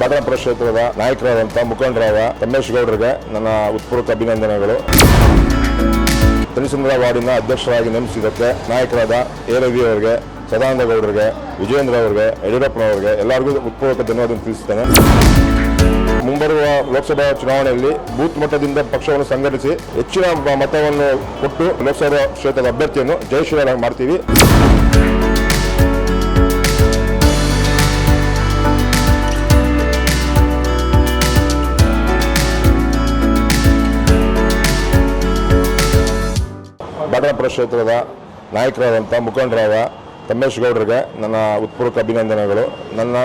ಬಾಟನಪುರ ಕ್ಷೇತ್ರದ ನಾಯಕರಾದಂಥ ಮುಖಂಡರಾದ ರಮೇಶ್ ಗೌಡರಿಗೆ ನನ್ನ ಉತ್ಪೂರ್ವಕ ಅಭಿನಂದನೆಗಳು. ತನಿಸುಂದರ ವಾರ್ಡಿನ ಅಧ್ಯಕ್ಷರಾಗಿ ನೇಮಿಸಿದ್ದಕ್ಕೆ ನಾಯಕರಾದ ಎ ಅವರಿಗೆ ಸದಾನಂದ ಗೌಡರಿಗೆ ವಿಜಯೇಂದ್ರ ಅವರಿಗೆ, ಯಡಿಯೂರಪ್ಪನವರಿಗೆ ಎಲ್ಲರಿಗೂ ಉತ್ಪೂರ್ವಕ ಧನ್ಯವಾದ ತಿಳಿಸುತ್ತೇನೆ ಮುಂಬರುವ ಲೋಕಸಭಾ ಚುನಾವಣೆಯಲ್ಲಿ ಬೂತ್ ಮಟ್ಟದಿಂದ ಪಕ್ಷವನ್ನು ಸಂಘಟಿಸಿ ಹೆಚ್ಚಿನ ಮತವನ್ನು ಕೊಟ್ಟು ಲೋಕಸಭಾ ಕ್ಷೇತ್ರದ ಅಭ್ಯರ್ಥಿಯನ್ನು ಜಯಶೀಲ ಮಾಡ್ತೀವಿ. ಬಾಟನಪುರ ಕ್ಷೇತ್ರದ ನಾಯಕರಾದಂಥ ಮುಖಂಡರಾದ ತಮ್ಮೇಶ್ ಗೌಡರಿಗೆ ನನ್ನ ಉತ್ಪೂರ್ವಕ ಅಭಿನಂದನೆಗಳು. ನನ್ನ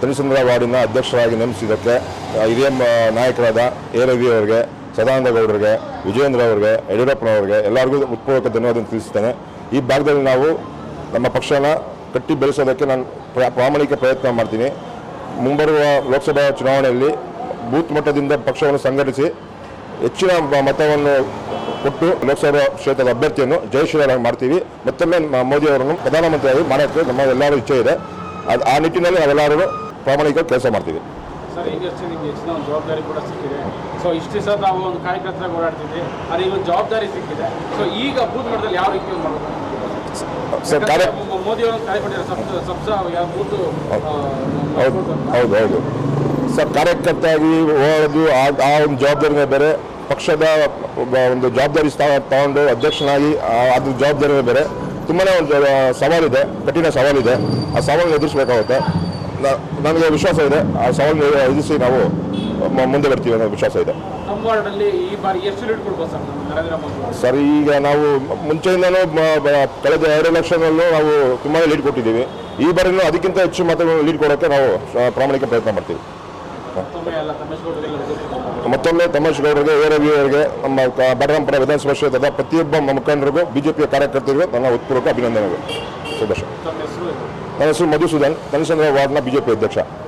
ತಿಳಿಸಂದ್ರ ವಾರ್ಡಿನ ಅಧ್ಯಕ್ಷರಾಗಿ ನೇಮಿಸಿದ್ದಕ್ಕೆ ಹಿರಿಯ ನಾಯಕರಾದ ಎ ರವಿ ಅವರಿಗೆ, ಸದಾನಂದ ಗೌಡರಿಗೆ, ವಿಜಯೇಂದ್ರ ಅವರಿಗೆ ಯಡಿಯೂರಪ್ಪನವರಿಗೆ ಎಲ್ಲರಿಗೂ ಉತ್ಪೂರ್ವಕ ಧನ್ಯವಾದ ತಿಳಿಸುತ್ತೇನೆ ಈ ಭಾಗದಲ್ಲಿ ನಾವು ನಮ್ಮ ಪಕ್ಷನ ಕಟ್ಟಿ ಬೆಳೆಸೋದಕ್ಕೆ ನಾನು ಪ್ರ- ಪ್ರಾಮಾಣಿಕ ಪ್ರಯತ್ನ ಮಾಡ್ತೀನಿ. ಮುಂಬರುವ ಲೋಕಸಭಾ ಚುನಾವಣೆಯಲ್ಲಿ ಬೂತ್ ಮಟ್ಟದಿಂದ ಪಕ್ಷವನ್ನು ಸಂಘಟಿಸಿ ಹೆಚ್ಚಿನ ಮತವನ್ನು ಕೊಟ್ಟು ಲೋಕಸಭಾ ಕ್ಷೇತ್ರದ ಅಭ್ಯರ್ಥಿಯನ್ನು ಜಯಶೀಲರಾಗಿ ಮಾಡ್ತೀವಿ. ಮತ್ತೊಮ್ಮೆ ಮೋದಿ ಅವರನ್ನು ಪ್ರಧಾನಮಂತ್ರಿಯಾಗಿ ಮಾಡೋಕ್ಕೆ ನಮ್ಮ ಎಲ್ಲರೂ ಇಚ್ಛೆ ಇದೆ. ಅದು ಆ ನಿಟ್ಟಿನಲ್ಲಿ ನಾವೆಲ್ಲರೂ ಪ್ರಾಮಾಣಿಕ ಕೆಲಸ ಮಾಡ್ತೀವಿ. ಸರ್ ಈಗ ಅಷ್ಟೇ ಹೆಚ್ಚಿನ ಒಂದು ಜವಾಬ್ದಾರಿ ಕೂಡ ಸಿಕ್ಕಿದೆ. ಸೊ ಇಷ್ಟು ಸಹ ನಾವು ಒಂದು ಕಾರ್ಯಕರ್ತರಾಗಿ ಓಡಾಡ್ತಿದ್ರಿ. ಅದು ಈಗ ಒಂದು ಜವಾಬ್ದಾರಿ ಸಿಕ್ಕಿದೆ. ಸೊ ಈಗ ಬೂತ್ ಯಾವ ರೀತಿ ಮಾಡಬೇಕು? ಸರ್ ಕಾರ್ಯ ಕಾರ್ಯಪಟ್ಟಿದ್ದಾರೆ ಸಬ್ಸ ಬೂತ್ ಹೌದು. ಹೌದು ಹೌದು ಸರ್ ಕಾರ್ಯಕರ್ತಾಗಿ ಹೋಗೋದು ಆ ಆ ಒಂದು ಜವಾಬ್ದಾರಿನೇ ಬೇರೆ. ಪಕ್ಷದ ಒಂದು ಜವಾಬ್ದಾರಿ ಸ್ಥಾನ ತಗೊಂಡು ಅಧ್ಯಕ್ಷನಾಗಿ ಅದ್ರ ಜವಾಬ್ದಾರಿನೇ ಬೇರೆ. ತುಂಬಾ ಒಂದು ಸವಾಲಿದೆ ಕಠಿಣ ಸವಾಲಿದೆ. ಆ ಸವಾಲು ಎದುರಿಸಬೇಕಾಗುತ್ತೆ. ನನಗೆ ವಿಶ್ವಾಸ ಇದೆ. ಆ ಸವಾಲು ಎದುರಿಸಿ ನಾವು ಮುಂದೆ ಬರ್ತೀವಿ ಅನ್ನೋ ವಿಶ್ವಾಸ ಇದೆ. ಸರ್ ಈಗ ನಾವು ಮುಂಚೆಯಿಂದನೂ ಕಳೆದ ಎರಡು ಎಲೆಕ್ಷನಲ್ಲೂ ನಾವು ತುಂಬಾ ಲೀಡ್ ಕೊಟ್ಟಿದ್ದೀವಿ. ಈ ಬಾರಿನೂ ಅದಕ್ಕಿಂತ ಹೆಚ್ಚು ಮಾತ್ರ ಲೀಡ್ ಕೊಡೋಕ್ಕೆ ನಾವು ಪ್ರಾಮಾಣಿಕ ಪ್ರಯತ್ನ ಮಾಡ್ತೀವಿ. ಮತ್ತೊಮ್ಮೆ ತಮೇಶ್ ಗೌಡರಿಗೆ ಎ ಅವರಿಗೆ ನಮ್ಮ ಬಾಟರಾಂಪುರ ವಿಧಾನಸಭಾ ಕ್ಷೇತ್ರದ ಪ್ರತಿಯೊಬ್ಬ ಮುಖಂಡರಿಗೂ ಬಿಜೆಪಿಯ ಕಾರ್ಯಕರ್ತರಿಗೂ ನನ್ನ ಉತ್ಪೂರ್ವಕ ಅಭಿನಂದನೆಗಳು. ಸಂತೋಷ ನನ್ನ ಹೆಸರು ಮಧುಸೂದನ್ ಕನಸಂದ್ರ ವಾರ್ಡ್ನ ಬಿಜೆಪಿ ಅಧ್ಯಕ್ಷ.